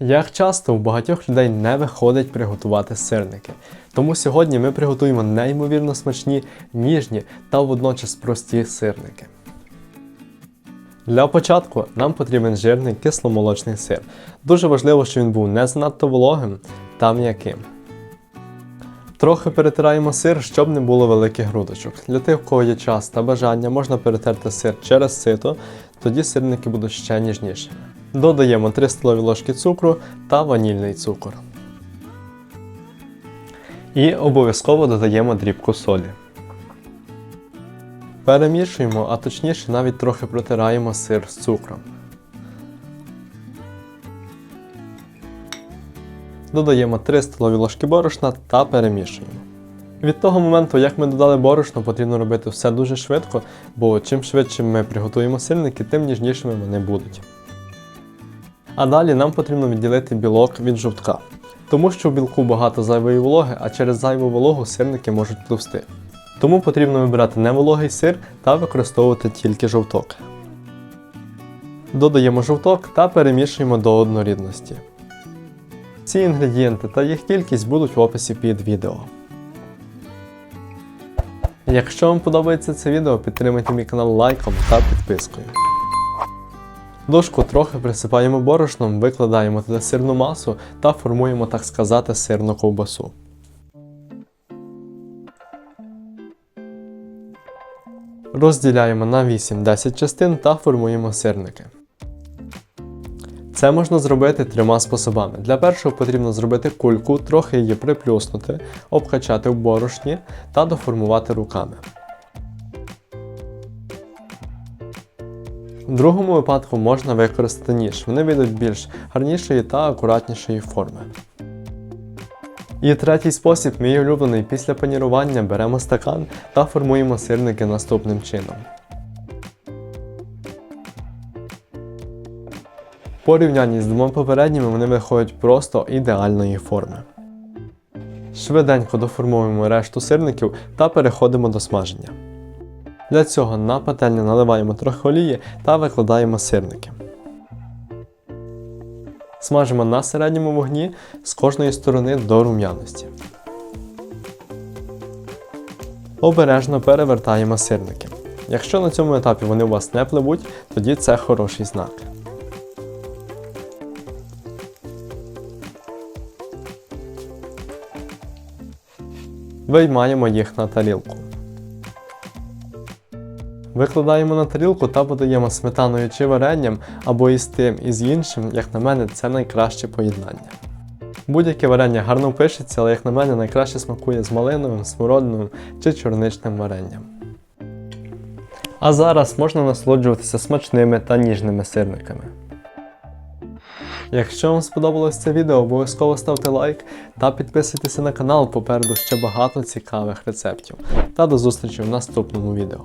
Як часто у багатьох людей не виходить приготувати сирники. Тому сьогодні ми приготуємо неймовірно смачні, ніжні та водночас прості сирники. Для початку нам потрібен жирний кисломолочний сир. Дуже важливо, щоб він був не занадто вологим та м'яким. Трохи перетираємо сир, щоб не було великих грудочок. Для тих, у кого є час та бажання, можна перетерти сир через сито, тоді сирники будуть ще ніжнішими. Додаємо 3 столові ложки цукру та ванільний цукор. І обов'язково додаємо дрібку солі. Перемішуємо, а точніше навіть трохи протираємо сир з цукром. Додаємо 3 столові ложки борошна та перемішуємо. Від того моменту, як ми додали борошно, потрібно робити все дуже швидко, бо чим швидше ми приготуємо сирники, тим ніжнішими вони будуть. А далі нам потрібно відділити білок від жовтка, тому що в білку багато зайвої вологи, а через зайву вологу сирники можуть пливсти. Тому потрібно вибирати невологий сир та використовувати тільки жовток. Додаємо жовток та перемішуємо до однорідності. Ці інгредієнти та їх кількість будуть в описі під відео. Якщо вам подобається це відео, підтримайте мій канал лайком та підпискою. Дошку трохи присипаємо борошном, викладаємо туди сирну масу та формуємо, так сказати, сирну ковбасу. Розділяємо на 8-10 частин та формуємо сирники. Це можна зробити трьома способами. Для першого потрібно зробити кульку, трохи її приплюснути, обкачати в борошні та доформувати руками. В другому випадку можна використати ніж, вони вийдуть більш гарнішої та акуратнішої форми. І третій спосіб, мій улюблений, після панірування беремо стакан та формуємо сирники наступним чином. Порівнянні з двома попередніми вони виходять просто ідеальної форми. Швиденько доформуємо решту сирників та переходимо до смаження. Для цього на пательню наливаємо трохи олії та викладаємо сирники. Смажимо на середньому вогні з кожної сторони до рум'яності. Обережно перевертаємо сирники. Якщо на цьому етапі вони у вас не пливуть, тоді це хороший знак. Виймаємо їх на тарілку. Викладаємо на тарілку та подаємо сметаною чи варенням або із тим, і з іншим, як на мене, це найкраще поєднання. Будь-яке варення гарно пишеться, але як на мене найкраще смакує з малиновим, смородиновим чи чорничним варенням. А зараз можна насолоджуватися смачними та ніжними сирниками. Якщо вам сподобалось це відео, обов'язково ставте лайк та підписуйтесь на канал, попереду ще багато цікавих рецептів. Та до зустрічі в наступному відео.